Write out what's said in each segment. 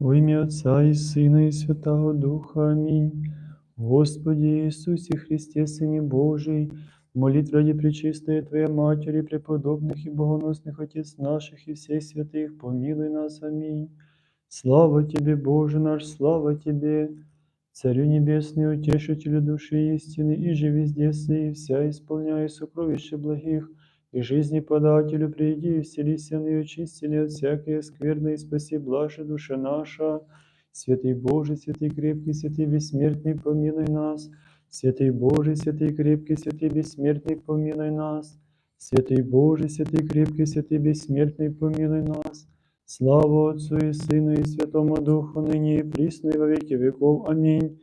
Во ім'я Отця і Сина, і Святого Духа. Амінь. Господи Ісусі Христе, Сині Божий, молитв ради Пречистої Твоей Матери, преподобных и богоносных Отец наших и всех святых, помилуй нас. Аминь. Слава Тебе, Боже наш, слава Тебе, Царю Небесный, Утешителю души истины, и же везде и вся исполняя сокровища благих, и жизни подателю, приди и вселися и очистили от всякой скверной, и спаси блаже душа наша. Святый Боже, святый крепкий, святый бессмертный, помилуй нас. Святый Боже, святый крепкий, святый бессмертный, помилуй нас. Святый Боже, святый крепкий, святый бессмертный, помилуй нас. Слава Отцу и Сыну и Святому Духу, ныне и присно и во веки веков. Аминь.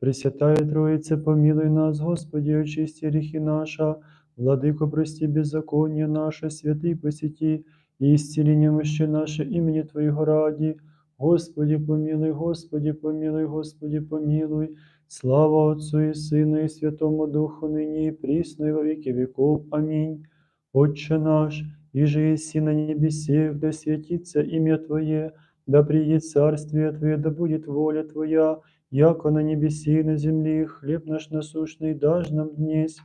Пресвятая Троице, помилуй нас, Господи, очисти грехи наша, Владыко, прости беззаконие наше, святый посети, и исцели немощи наше имени Твоего ради. Господи, помилуй, Господи, помилуй, Господи, помилуй. Слава Отцу и Сыну и Святому Духу, ныне и присно и во веки веков. Аминь. Отче наш, иже еси на небесех, да святится имя Твое, да приедет царствие Твое, да будет воля Твоя, яко на небеси и на земле, хлеб наш насущный дашь нам днесь.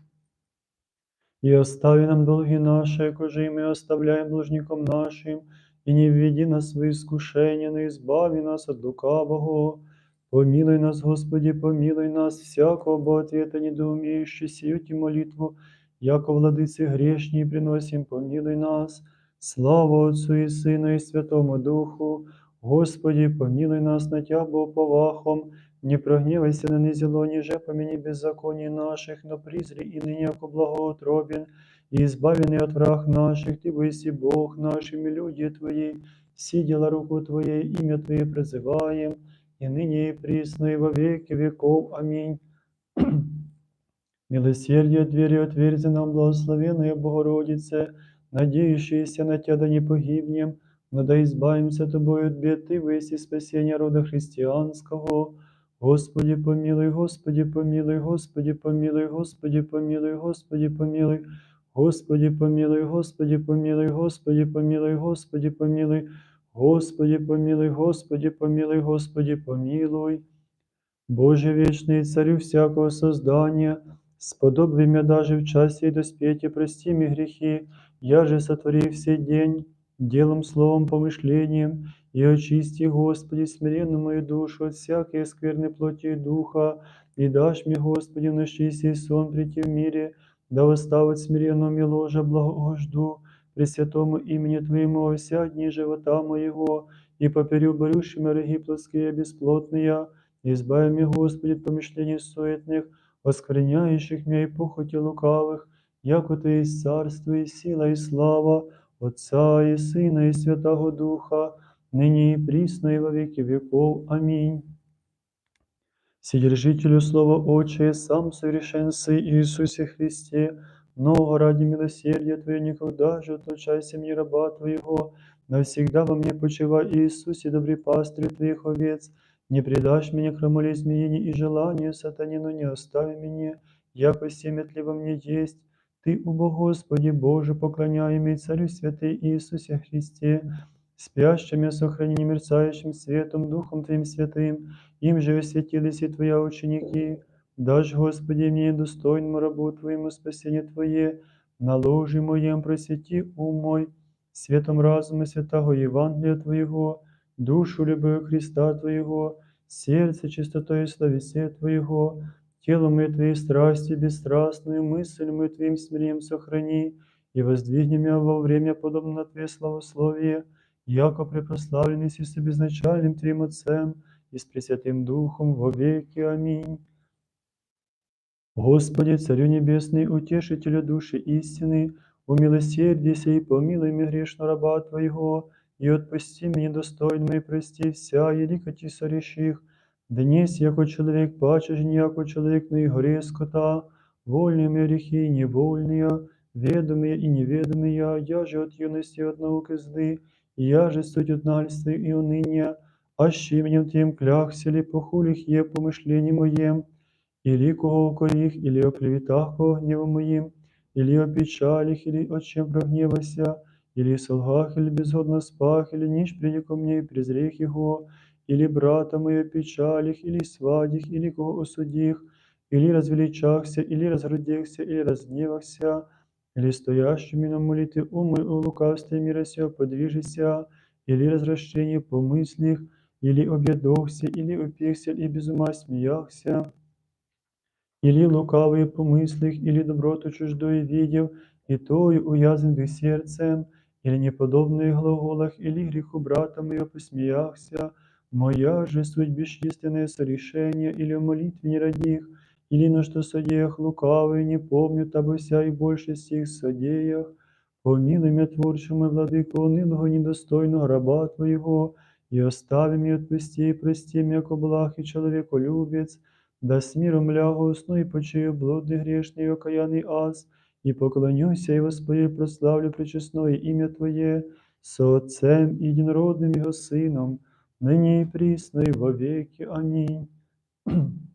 И остави нам долги наши, якоже и мы оставляем должником нашим, и не введи нас в искушение, но избави нас от лукавого. Помилуй нас, Господи, помилуй нас, всякого бо ответа недоумеющий, сию молитву, яко владыцы грешні приносим, помилуй нас. Слава Отцу и Сыну и Святому Духу. Господи, помилуй нас на Тя, Бо повахом, не прогневайся на низело, ниже помяни беззаконий наших, но призри и ныне яко благоутробен, и избавленный от враг наших, Ты выси Бог нашими люди Твои, все дела руку Твоей, имя Твое призываем, и ныне и присно, и во веки веков. Аминь. Милосердие двери отверзи нам, благословенная Богородице, надеющиеся на Тебя да не погибнем, но да избавимся Тобою от бед, Ты выси спасения рода христианского. Господи помилуй, Господи помилуй, Господи помилуй, Господи помилуй, Господи помилуй, Господи помилуй, Господи помилуй, Господи помилуй, Господи помилуй, Господи помилуй, Господи помилуй, Господи помилуй. Боже вечный, Царю всякого создания, сподобри меня даже в часе и доспехе, прости мне грехи, я же сотвори все день, делом, словом, помышлением, и очисти, Господи, смиренную мою душу от всякой скверной плоти и духа, и дашь мне, Господи, в ночи сей сон прийти в мире, да восставить смиренного мне ложа благого жду, при святому имени Твоему во вся дни живота моего, и поперю борющими роги плоские бесплотные, избави меня, Господи, от помышлений суетных, оскверняющих меня и похоти лукавых, яко Ты есть царство и сила и слава, Отца и Сына и Святого Духа, ныне и присно и во веки веков. Аминь. Содержителю Слова Отче, сам совершенствуй Иисусе Христе, много ради милосердия Твоего никогда же отлучайся мне раба Твоего, навсегда во мне почивай, Иисусе, добрый пастырь Твоих овец, не предашь меня хромолей змеине и желанию сатане, но не остави меня, яко семет ли во мне есть. Ты, убо Господи Боже, поклоняемый Царю Святый Иисусе Христе, спящим и сохраненным мерцающим светом, Духом Твоим Святым, им же осветились и Твоя ученики. Дашь, Господи, мне достойному рабу Твоему спасение Твое, на ложи моем просвети ум мой, светом разума святого Евангелия Твоего, душу любовью Христа Твоего, сердце чистотой словесе Твоего, тело мое Твоей страсти бесстрастную, мысль мою Твоим смирением сохрани, и воздвигни меня во время подобно на Твое славословие, яко препрославленный си с безначальным Твоим Отцем и с Пресвятым Духом во веки. Аминь. Господи, Царю Небесный, утешителю души истины, умилосердися и помилуй меня грешно раба Твоего, и отпусти мне достойно и прости вся еликоти сорещих, днесь, яко человек паче, не яко человек, но и горе скота, вольные мне грехи, невольные, ведомые и неведомые, я же от юности от науки злы, и я же суть от нальства и уныния, ащи мне тем клякся ли похулих е помышление моем, или укорих, или о клеветах кого гневом моим, или о печалях, или о чем прогневася, или солгах, или безгодно спах, или ниш приди ко мне и презрех его, или брата моего печалих, или свадих, или кого осудих, или развеличахся, или разгордехся, или разгневахся, или стоящими на молитве умы о лукавстве мира сего подвижися, или развращение помыслих, или объедохся, или упихся, и без ума смеяхся, или лукавые помыслих, или доброту чуждую видел, и тою уязан бы сердцем, или неподобные глаголах, или греху брата моего посмеяхся, моя же суть бесчисленное сорешение, или в молитве не родих, или на что содеях лукавый, не помню табы вся и больше сих содеях, помилуй меня, творче мой владыко, унылого недостойного раба твоего, и остави меня отпусти, и прости меня, ко благ и человеколюбец, да с миром лягу усну и почую блудный грешный и окаянный аз, и поклонюся и воспою, и прославлю пречестное имя Твое, со Отцем и единородным Его Сыном, ныне и присно и во веки. Аминь.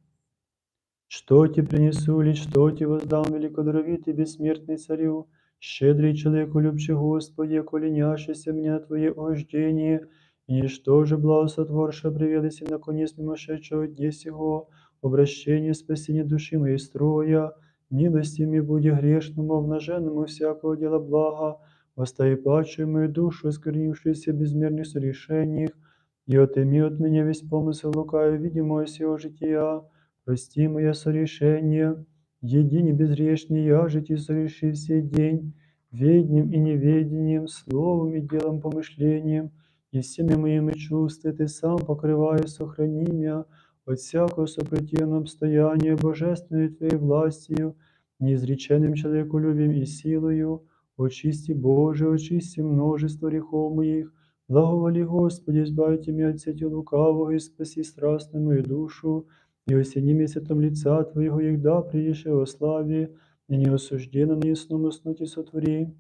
Что тебе принесу, или что тебе воздам, великодоровитый бессмертный царю, щедрый человеку, любче Господи, коли няшися мне на Твое ождение, и ничто же благосотворша привелися на конец мимошедшего дня сего, обращение спасения души моей строя, милостями будь грешному, обнаженному всякого дела блага, востай паче мою душу, осквернившуюся в безмерных сорешениях, и отыми от меня весь помысел лукавый, видимого сего жития, прости мое сорешение, едине безгрешный я, жити соверши все день, ведним и неведением, словом и делом помышлением, и всеми моими чувствами ты сам покрывая, сохрани меня от всякого сопротивного обстояния божественной Твоей властью, неизреченным человеколюбием и силою, очисти Боже, очисти множество грехов моих, благоволи Господи, избавите меня от сети лукавого и спаси страстную мою душу, и осени мне светом лица Твоего, егда приешь во славе, и не осужденно не сном уснуть и сотвори.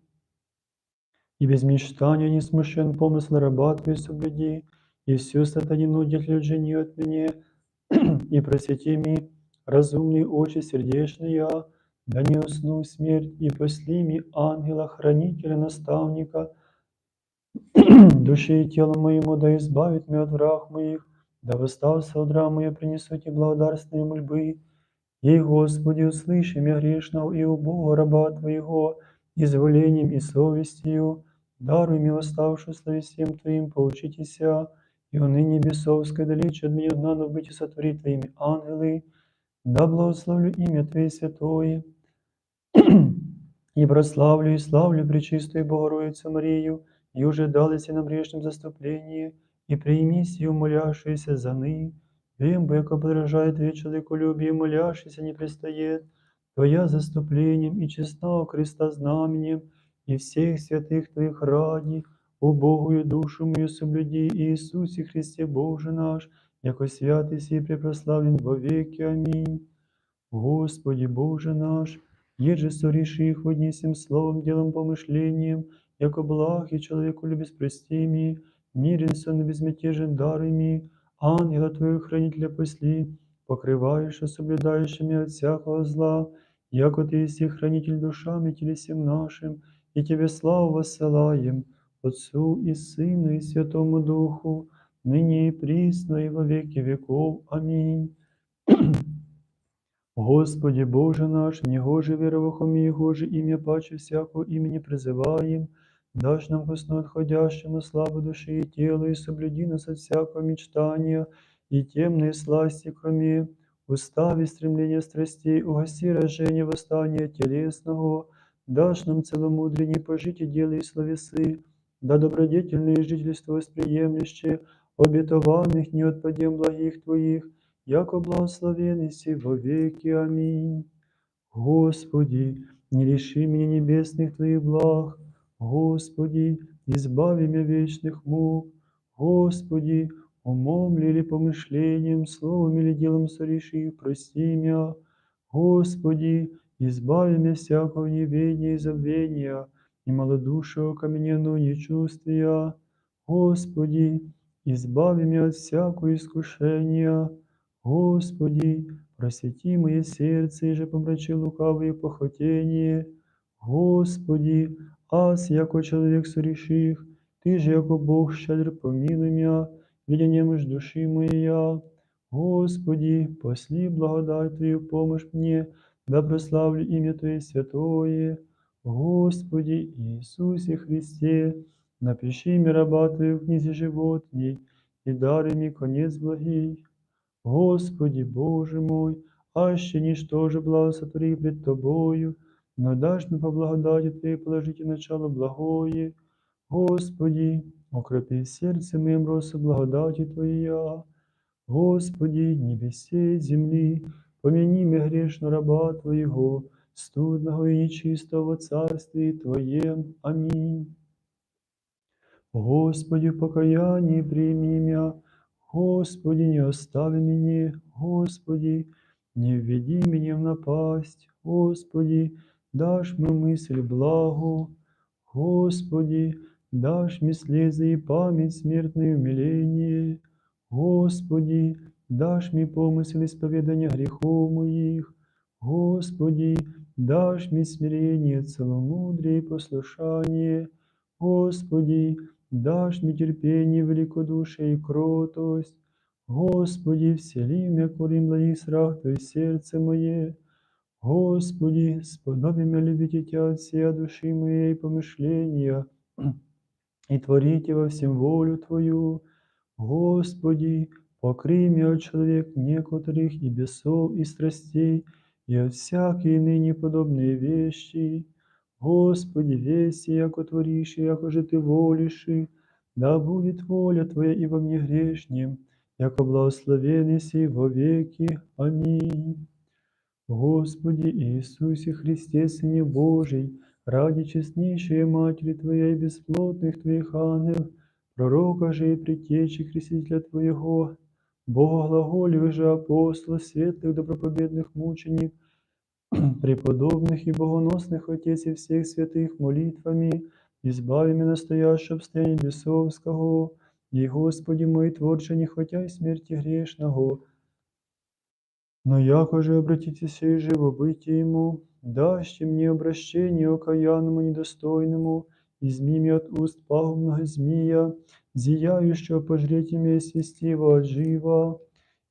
И без мечтания не смущен помысл раба Твой соблюди, и всю сатанину удержи от меня, и просвети ми разумные очи сердечные, да не усну смерть, и посли ми ангела, хранителя, наставника, души и телу моему, да избавит меня от враг моих, да восстався от рам моя, принесу тебе благодарственные мольбы. Ей, Господи, услыши меня грешного и убого раба Твоего, изволением и совестью, даруй мне восставшую словесием Твоим, поучитеся, и уныне бесовской далече от меня дна, но быть и сотвори Твоими ангелы, да благословлю имя Твое святое, и прославлю и славлю Пречистую Богородицу Марию, и уже далися нам грешном заступлении, и прими сию молящуюся за ны, вем, бо яко подражает Твое человеколюбие, молящийся не пристает, Твоя заступлением и честного креста знаменем, и всех святых Твоих ради, о Богую душу мою соблюди, Иисусе Христе Боже наш, яко святый сей препрославлен во веки. Аминь. Господи Боже наш, еже сореши их одним словом, делом, помышлением, яко благ и человеку любез прости ми, мирен сон и безмятежен даруй ми, ангела Твоего хранителя посли, покрываешь и соблюдаешь меня от всякого зла, яко Ты есть хранитель душам и телесем нашим, и Тебе славу воссылаем, Отцу и Сыну и Святому Духу, ныне и присно и во веки веков. Аминь. Господи Боже наш, негоже веровахоми, Гоже имя паче всякого имени призываем, дашь нам ко сну отходящему славу души и тела, и соблюди нас от всякого мечтания и темной сласти, кроме устави стремления страстей, угаси рождение восстания телесного, дашь нам целомудреннее пожить и дела и словесы, да добродетельные жительства восприемлющие, обетованных не отпадем благих Твоих, яко благословен си во веки. Аминь. Господи, не лиши меня небесных Твоих благ, Господи, избави меня вечных мук, Господи, умом ли или помышлением, словом или делом сорешив, прости меня, Господи, избави меня всякого неведения и забвения, и малодушия окамененного нечувствия, Господи, избави меня от всякого искушения, Господи, просвети мое сердце, и же помрачи лукавые похотения, Господи, аз, яко человек сореших, Ты же, яко Бог, щедр помилуй меня, видением ж души моя. Господи, посли благодать Твою, помощь мне, да прославлю имя Твое святое. Господи Иисусе Христе, напиши мне раба Твою в книзе животней, и даруй мне конец благий. Господи Боже мой, аще ничто же благо сотвори пред Тобою, но дашь мне по благодати Твоей положите начало благое. Господи, укрепи сердце моим росу благодати Твоя. Господи, небесе и земли, помяни меня грешно раба Твоего, студного и нечистого царстве Твоем. Аминь. Господи, в покаянии прими меня, Господи, не остави меня, Господи, не введи меня в напасть, Господи, дашь мне мысль благу, Господи, дашь мне слезы и память смертное умиление, Господи, дашь мне помысл исповедания грехов моих, Господи, дашь мне смирение, целомудрие и послушание, Господи, дашь мне терпение, великодушие и кротость. Господи, всели меня курим благих страх Твое сердце мое. Господи, сподоби меня любить Тебя от всей души моей помышления и творите во всем волю Твою. Господи, покрый меня от человек некоторых и бесов и страстей, и от всякие ныне подобные вещи. Господи, веси, яко творишь, и яко же Ты волишь, и да будет воля Твоя и во мне грешнем, яко благословен еси во веки. Аминь. Господи Иисусе Христе, Сыне Божий, ради честнейшей Матери Твоей, бесплотных Твоих ангел, пророка же и предтечи Христителя Твоего, Бога глаголевых же апостолов, светлых добропобедных мученик, преподобных и богоносных Отец и всех святых молитвами, избави меня настоящего обстояния бесовского, и, Господи мой, Творче, не хотя и смерти грешного, но яко же обратитесь и живобытие ему, дашьте мне обращение окаянному недостойному, изми мне от уст пагубного змея, зияющего пожреть имя свистива от жива.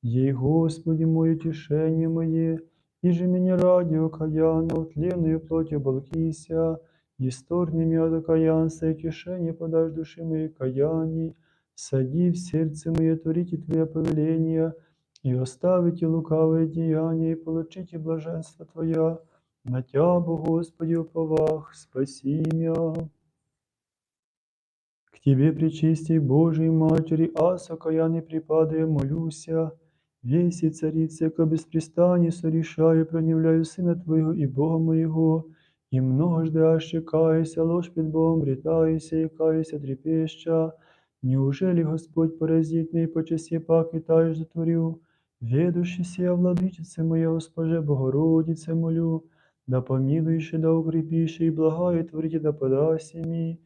Ей, Господи, мое утешение мое, и же меня ради окаянного, тленную плотью оболкися, исторгни меня от окаянства и утешение подашь души моей каяний, сади в сердце мое, творите Твое повеление, и оставите лукавые деяния, и получите блаженство Твоя. На Тябу, Господи, уповах, спаси меня. К Тебе, пречистей Божией Матери, ас окаянный припадая, молюся, весь и царица, яко беспрестанно сорешаю, пронявляю Сына Твоего и Бога моего, и многожды аще каюся, ложь пред Богом бретаюся, и каюся трепеща. Неужели Господь поразит меня, и по часе пак и та же затворю? Ведущий сия, владычице моя, Госпоже Богородице, молю, да помилуешь, и да укрепишь, и благая творите, да подаси ми.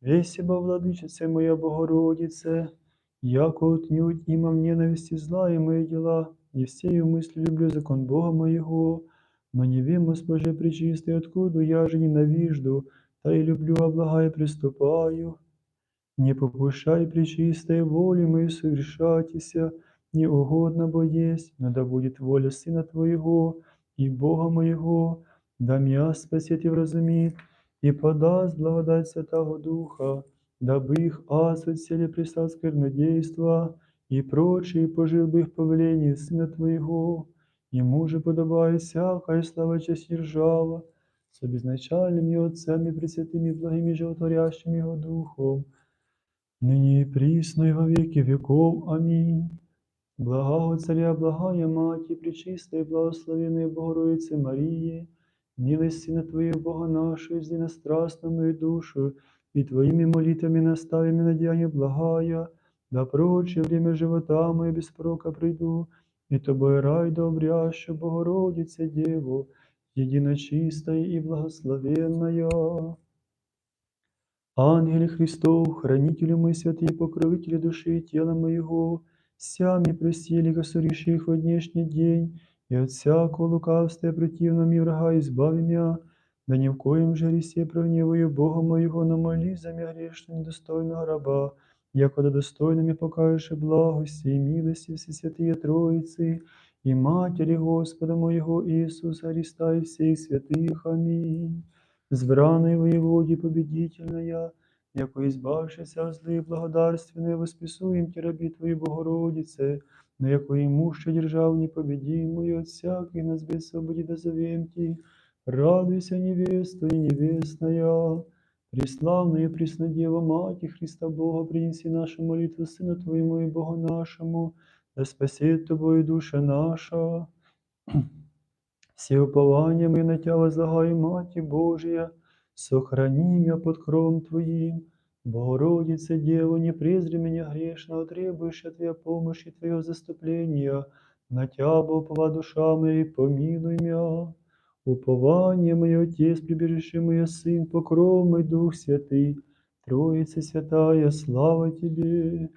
Весеба, владычице моя Богородице, яко отнюдь имам ненависти зла и мои дела, и всею мыслью люблю закон Бога моего, но не вим, Госпоже пречистый, откуда я же ненавижду, та и люблю, а благая приступаю. Не попушай пречистой воли моей совершатися, не угодно бо есть, но да будет воля Сына Твоего и Бога моего, да меня спасет и вразумит, и подаст благодать Святого Духа, дабы их ас отсели пристал сквернодейства, и прочие пожил бы их повелении Сына Твоего. Ему же подобает всякая слава, честь и ржава, с обезначальными Отцем и Пресвятыми благими животворящим Его Духом, ныне и присно и во веки веков. Аминь. Благого Царя, благая Мати, пречистая, благословенная Богородице Марии, милости на Твою Бога нашу, зди на страстную мою душу, и Твоими молитвами настави меня на деяние благая, да прочее время живота мое без порока приду, и Тобой рай да обрящу, Богородице Деву, единочистая и благословенная. Ангеле Христов, хранителю мой святый, покровители души и тела моего, сями просили, госуривши их во днешний день, и от всякого лукавства и противного ми врага избави меня, да ни в коем же ресе прогневаю Бога моего, но моли за меня грешно недостойного раба, якода достойними покажешь благости и милости Всесвятые Троицы, и Матери Господа моего Иисуса Христа и всех святых. Аминь. Збраний воеводе победительная, яко избавшися от злых благодарственные, восписуем те раби Твои, Богородице, на яко имуще держав непобедимую от всяких нас без свободи дозовем Ти, радуйся, невеста и невестная, преславная и преснодева Мати Христа Бога, принеси нашу молитву Сыну Твоему и Богу нашему, да спасет Тобою душа наша. Все упования мы на Тебя возлагаем, Мати Божия, сохрани меня под кровом Твоим. Богородица, Дева, не презри меня грешного, требующая Твоя помощи и Твоего заступления. На Тебя, Бога, душа моя, и помилуй меня. Упование мое, Отец, прибежище мое, Сын, покров мой, Дух Святый, Троица Святая, слава Тебе.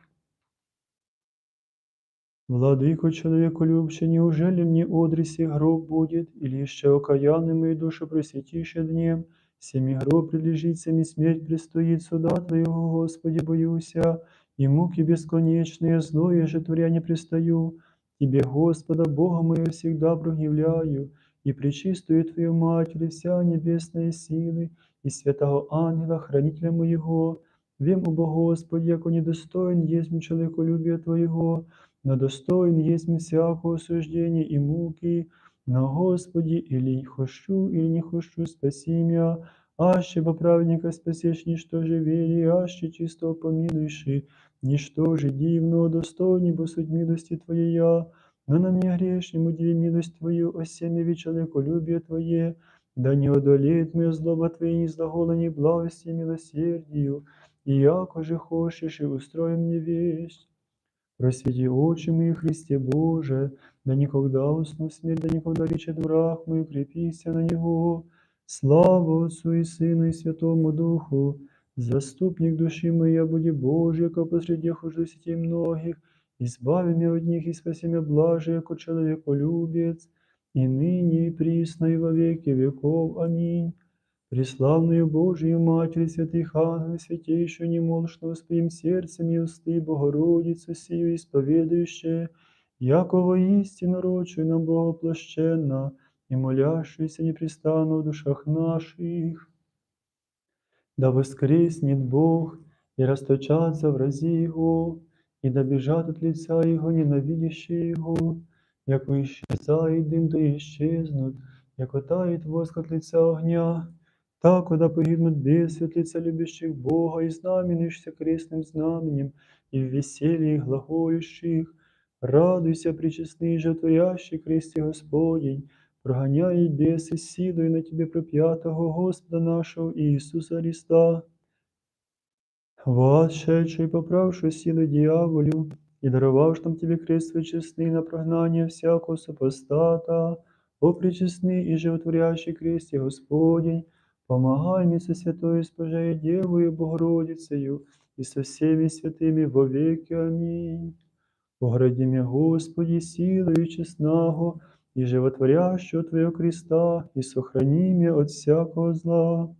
Владыко человеку любче, неужели мне одресе гроб будет, или еще окаянный мою душу просветише днем, семи гроб прилежит, семи смерть предстоит суда Твоего, Господи, боюся, и муки бесконечные, злое же творя не пристаю, Тебе, Господа, Бога моего, всегда прогневляю, и пречистую Твою Матерь, вся небесная силы, и святого ангела, хранителя моего, вем, о Господи, яко недостоин есть человеколюбия Твоего, но достоин есть всякого осуждения и муки, но Господи, или хочу, или не хочу, спаси меня, аще по праведника спасешь, ничто же вери, аще чисто помилуйши, ничто же дивного, достойни, бо суть милости Твоя, но на мне грешному диви милость Твою, о семя человеколюбие Твое, да не одолеет мне злоба Твоя, ни злагола, ни благости, милосердию, и яко же хочешь, и устрой мне весть. Просвети очи мои, Христе Боже, да никогда усну смерть, да никогда речет враг мой, крепися на Него. Слава Отцу и Сыну и Святому Духу, заступник души моя, буди Божий, яко посреди хожу сетей многих, избави меня от них и спаси меня блаже, яко человеколюбец, и ныне и присно и во веки веков. Аминь. Преславную Божию Матерь, святых ангелов, святейшую немолшную, своим сердцем и усты Богородицу сию исповедующее, яко воистину рочую нам Богоплощенна, и молящуюся непрестанно в душах наших. Да воскреснет Бог, и расточатся врази Его, и да бежат от лица Его ненавидящие Его, яко исчезает дым, да исчезнут, яко тает воск от лица огня, так, куда погибнут бесы от лица любящих Бога и знаменующихся крестным знаменем, и в веселье глаголющих, радуйся, причестный же творящий кресте Господень, прогоняй бесы силою на тебе проп'ятого Господа нашого Ісуса Христа. Вошедший, поправши силы дьяволю, и даровавши нам тебе крест свой честный на прогнание всякого супостата, о пречестный и животворящий кресте Господень, помогай мне со святой Спожею Девою Богородицею и со всеми святыми во веки. Аминь. Погради меня, Господи, силою честного и животворящего Твоего креста, и сохрани меня от всякого зла.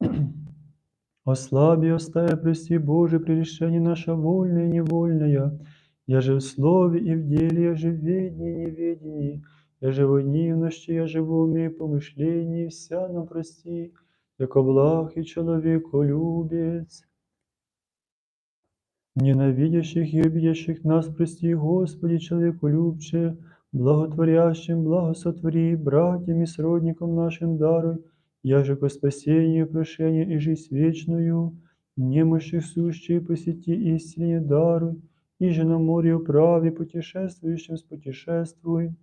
Ослаби, остави, прости, Боже, прегрешение наше вольное и невольное. Я же в слове и в деле, я же в ведении и неведении, я в ночи, я же в уме и помышлении, вся нам прости, яко благ и человеколюбец. Ненавидящих и обидящих нас прости, Господи, человеколюбче, благотворящим, благосотвори, братьям и сродникам нашим даруй, я же ко спасению, прошению и жизнь вечную, немощных сущие посети истине даруй, и же на море управе путешествующим спутешествуй,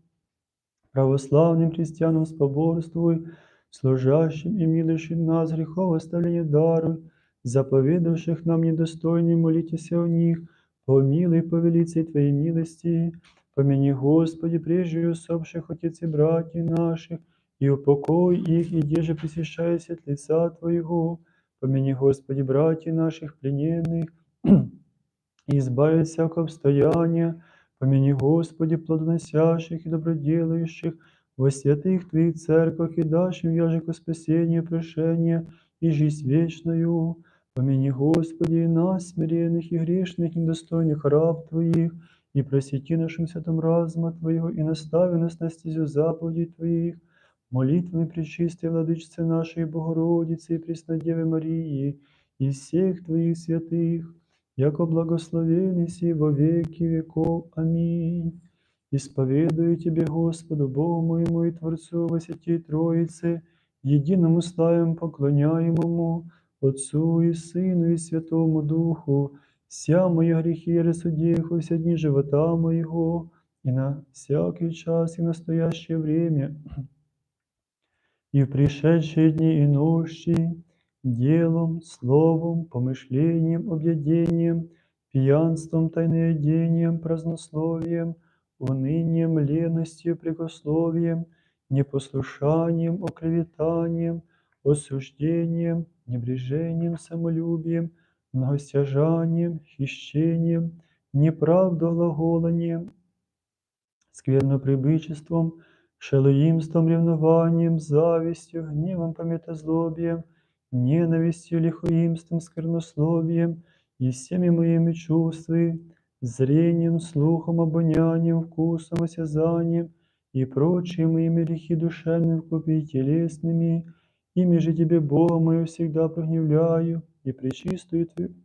православным христианам споборствуй, служащим и милующим нас грехов оставление даруй, заповедавших нам недостойным молитесь о них, помилуй по велицей Твоей милости, помяни, Господи, прежде усопших отец и братьев наших, и упокой их, и деже присвящайся от лица Твоего, помяни, Господи, братьев наших плененных, и избави от всякого обстояния, помяни, Господи, плодоносящих и доброделающих, во святых Твоих церквах и дашь им яже ко спасению, прошение и жизнь вечную. Помяни, Господи, нас, смиренных и грешных, недостойных раб Твоих, и просвети нашим святом разума Твоего, и настави нас на стезю заповедей Твоих, молитвами Пречистой Владычицы нашей Богородицы и Преснодевы Марии, и всех Твоих святых, яко благословенный си во веки веков. Аминь. Исповедую Тебе, Господу, Богу моему и Творцу во Святей Троице, единому славим поклоняемому, Отцу и Сыну и Святому Духу, вся мои грехи рассудих во все дни живота моего, и на всякий час и настоящее время, и в пришедшие дни и ночи, делом, словом, помышлением, объедением, пьянством, тайноедением, празднословием, унынием, леностью, прикословием, непослушанием, оклеветанием, осуждением, небрежением, самолюбием, многостяжанием, хищением, неправдоглаголанием, скверноприбычеством, шелоимством, ревнованием, завистью, гневом, пометозлобием, ненавистью, лихоимством, сквернословием и всеми моими чувствами, зрением, слухом, обонянием, вкусом, осязанием и прочие моими грехи душевными вкупе и телесными, ими же Тебе, Бога мою, всегда прогневляю и пречистую Твою.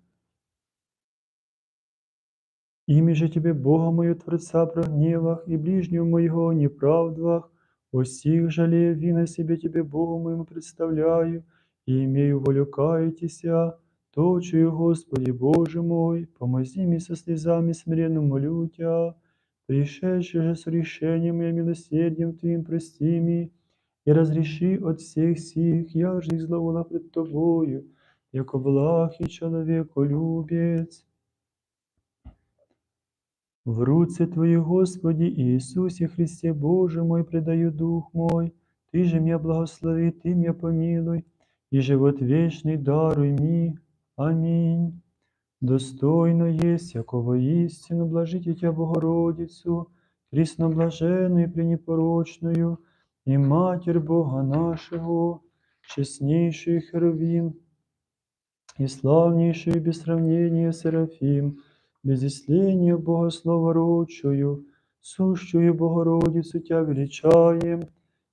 Ими же Тебе, Бога мою, Творца, прогневах и ближнего моего неправдах, о жалею вина себе Тебе, Богу моему, представляю, имею волю каятися, точую, Господи, Боже мой, помози мне со слезами смиренно молю Тя, пришедший же с решением и милосердием Твоим прости мне, и разреши от всех сих, я же их зловола пред Тобою, яко благ и человеколюбец. В руце Твои, Господи Иисусе Христе Боже мой, предаю дух мой, Ты же меня благослови, Ты меня помилуй, и живот вечный даруй ми. Аминь. Достойно есть, якого истину, блажите Тебя, Богородицу, пресноблаженную и пренепорочную, и Матерь Бога нашего, честнейшую Херувим, и славнейшую без сравнения Серафим, без исления Богослова рочую, сущую Богородицу Тя величаем.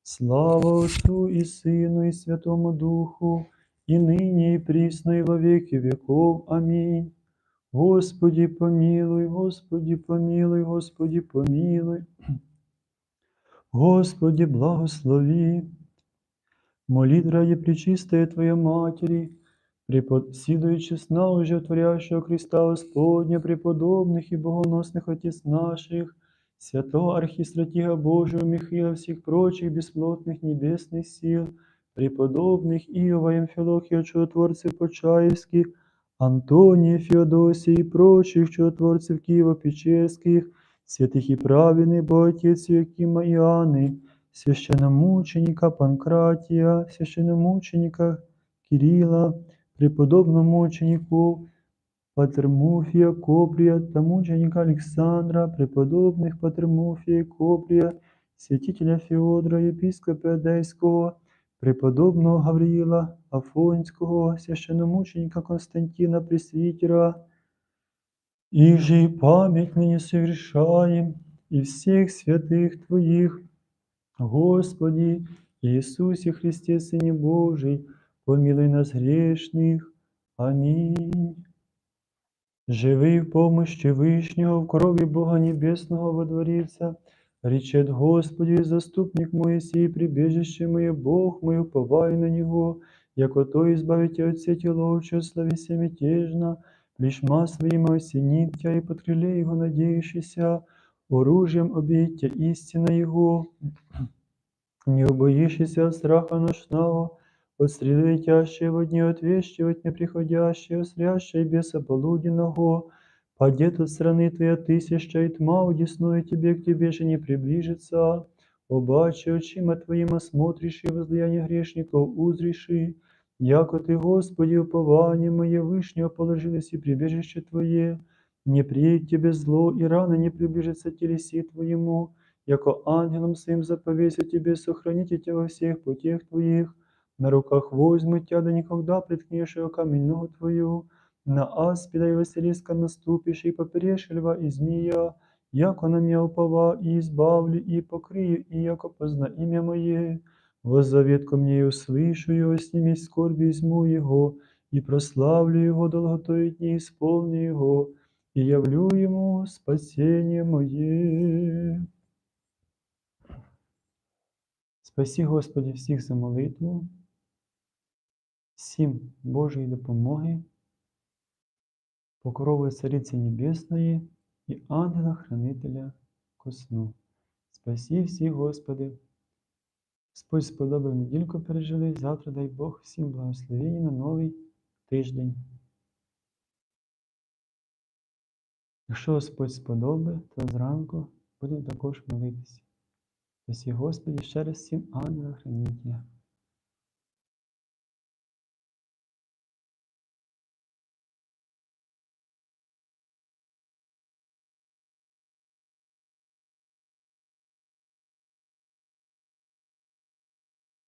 Слава Отцу и Сыну и Святому Духу, и ныне и присно и во веки веков. Аминь. Господи помилуй, Господи помилуй, Господи помилуй. Господи благослови. Молит ради пречистая Твоя Матери, преподсидуючи сна уже творящего Христа Господня, преподобных и богоносных Отец наших, святого Архистратига Божьего Михаила, всех прочих бесплотных небесных сил, преподобных Иова, Амфилохия, чудотворцев Почаевских, Антония, Феодосия и прочих чудотворцев Киева-Печерских, святых и праведных Боготец Якима и Иоанны, священномученика Панкратия, священномученика Кирилла, преподобному ученику Патермуфия, Коприя, тому ученика Александра, преподобных Патермуфия, Коприя, святителя Феодора, епископа Одеського, преподобного Гавриила Афонського, священномученика Константина Пресвитера, и же и память ныне совершаем, и всех святых Твоих, Господи Иисусе Христе, Сыне Божий, помилуй нас грешных. Аминь. Живий в помощи Вишнього, в крові Бога Небесного водворився, речет Господи, заступник мой сей, прибежище моє, Бог мой, уповай на Него, яко то избавите от сети ловчего, славися мятежно, плешма своим осенит Тя, и под крыле Его надеющийся, оружием объедь Тя истина не убоишься страха ночного, от стрелы летящего дни, от вещи, от неприходящего, срящей беса полуденного, падет от страны Твоя тысяча, и тьма удесную Тебе, к Тебе же не приближится. Обаче очима Твоим осмотришь и возлияние грешников узришь, яко Ты, Господи, упование мое вышнего положилось и прибежище Твое, не приедет Тебе зло, и рано не приближится телеси Твоему, яко ангелом своим заповеся Тебе, сохраните Тебя во всех путях Твоих, на руках возьму тя, да никогда приткнешь ее камень ногу твою, на аспида и Василиска наступишь, и поперешь льва и змея, яко на меня упова, и избавлю, и покрию, и яко позна имя Мое. Воззовет ко мне, и услышу его, с ними скорби изму его, и прославлю его долготою дни, исполню его, и явлю ему спасение моє. Спасі, Господи, всіх за молитву, всім Божої допомоги, покрови Цариці Небесної і ангела-хранителя ко сну. Спасі всіх, Господи. Господь сподобав недільку пережили. Завтра дай Бог всім благословення на новий тиждень. Якщо Господь сподобає, то зранку будемо також молитися. Спасі Господі ще раз всім ангела хранителя.